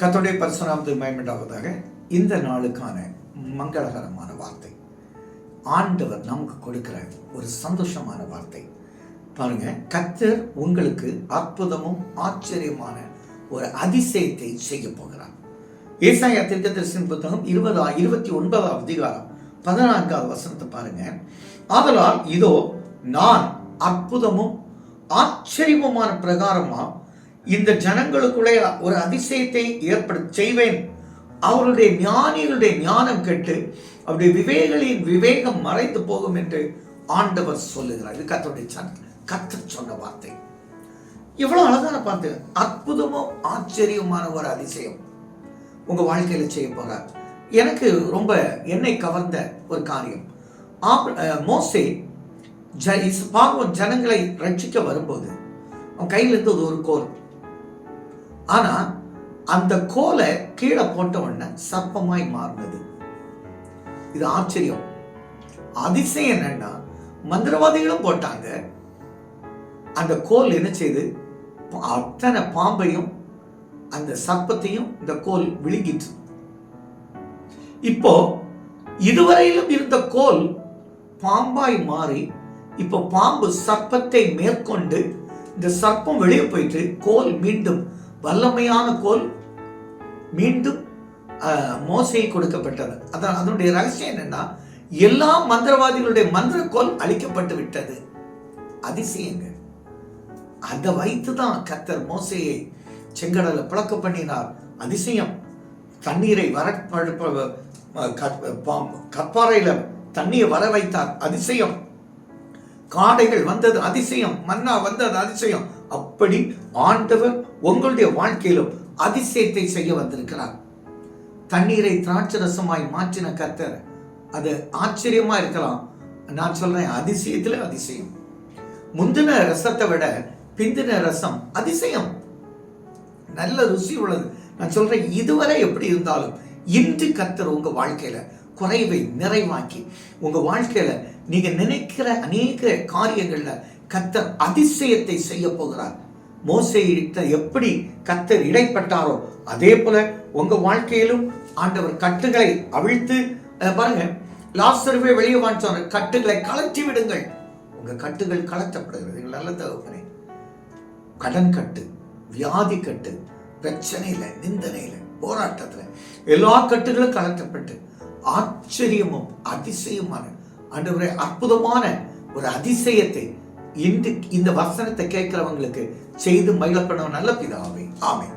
கத்தோடைய பரிசுராமத்து மயமண்டாவதாக இந்த நாளுக்கான மங்களகரமான வார்த்தை. ஆண்டவர் நமக்கு கொடுக்கிற ஒரு சந்தோஷமான வார்த்தை. பாருங்க கத்தர் உங்களுக்கு அற்புதமும் ஆச்சரியமான ஒரு அதிசயத்தை செய்ய போகிறார். ஏசாயா தீர்க்கதரிசன புத்தகம் இருபதா இருபத்தி ஒன்பதாம் அதிகாரம் பதினான்காவது வசனத்தை பாருங்க. ஆதலால் இதோ நான் அற்புதமும் ஆச்சரியமுமான பிரகாரமாக இந்த ஜனங்களுக்குள்ளே ஒரு அதிசயத்தை ஏற்பட செய்வேன். அவருடைய ஞானிகளுடைய ஞானம் கெட்டு அவருடைய விவேகங்களின் விவேகம் மறைந்து போகும் என்று ஆண்டவர் சொல்லுகிறார். இது கத்தருடைய சன் கத்த சொன்ன வார்த்தை. இவ்வளவு அழகான பார்த்து அற்புதமும் ஆச்சரியமான ஒரு அதிசயம். உங்க வாழ்க்கையில செய்ய போறார். எனக்கு ரொம்ப என்னை கவர்ந்த ஒரு காரியம். ஆப்- மோசே ஜ இஸ் பார்வோன் ஜனங்களை ரட்சிக்க வரும்போது அவன் கையிலிருந்து ஒரு கோல் ஆனா அந்த கோலை கீழே போட்ட உடனே சர்ப்பமாய் மாறினது. இது ஆச்சரியம். அதிசயம் என்னன்னா மந்திரவாதிகளும் போட்டாங்க. அந்த கோல் என்ன செய்து? அத்தனை பாம்பையும் அந்த சர்ப்பத்தையும் இந்த கோல் விழுங்கிட்டு இப்போ இதுவரையிலும் இருந்த கோல் பாம்பாய் மாறி இப்போ பாம்பு சர்ப்பத்தை மேற்கொண்டு இந்த சர்ப்பம் வெளியே போயிட்டு கோல் மீண்டும் வல்லமையான கோல் மீண்டும் மோசையை கொடுக்கப்பட்டது. அதான் அதனுடைய ரகசியம் என்னன்னா எல்லா மந்திரவாதிகளுடைய மந்திர கோல் அழிக்கப்பட்டு விட்டது. அதிசயங்க அதை வைத்து தான் கத்தர் மோசையை செங்கடலை பிளக்க பண்ணினார். அதிசயம். தண்ணீரை வர கற்- பாம்- கற்பாறையில தண்ணீரை வர வைத்தார். அதிசயம். காடைகள் வந்தது அதிசயம். மன்னா வந்தது அதிசயம். அப்படி ஆண்டவர் உங்களுடைய வாழ்க்கையிலும் அதிசயத்தை செய்ய வந்திருக்கிறார். தண்ணீரை திராட்சை ரசமாய் மாற்றின கத்தர் அது ஆச்சரியமா இருக்கலாம். நான் சொல்றேன் அதிசயத்துல அதிசயம். முந்தின ரசத்தை விட பிந்தின ரசம் அதிசயம். நல்ல ருசி உள்ளது. நான் சொல்றேன் இதுவரை எப்படி இருந்தாலும் இன்று கத்தர் உங்க வாழ்க்கையில குறைவை நிறைவாக்கி உங்க வாழ்க்கையில நீங்க நினைக்கிற அநேக காரியங்கள்ல கத்தர் அதிசயத்தை செய்ய போகிறார். மோசையிட்ட எப்படி கத்தர் இடைப்பட்டாரோ அதே போல உங்க வாழ்க்கையிலும் ஆண்டவர் கட்டுகளை அவிழ்த்து பாருங்க லாசருவே வெளியே வாங்கிச்சாரு கட்டுகளை கலற்றி விடுங்கள். உங்க கட்டுகள் கலற்றப்படுகிறது நல்ல தகவனே கடன் கட்டு வியாதி கட்டு பிரச்சனையில நிந்தனையில போராட்டத்துல எல்லா கட்டுகளும் கலத்தப்பட்டு ஆச்சரியமும் அதிசயமான ஆண்டவரே அற்புதமான ஒரு அதிசயத்தை இன்று இந்த வசனத்தை கேட்கிறவங்களுக்கு செய்து மகிழப்படும் நல்ல பிதாவே. ஆமே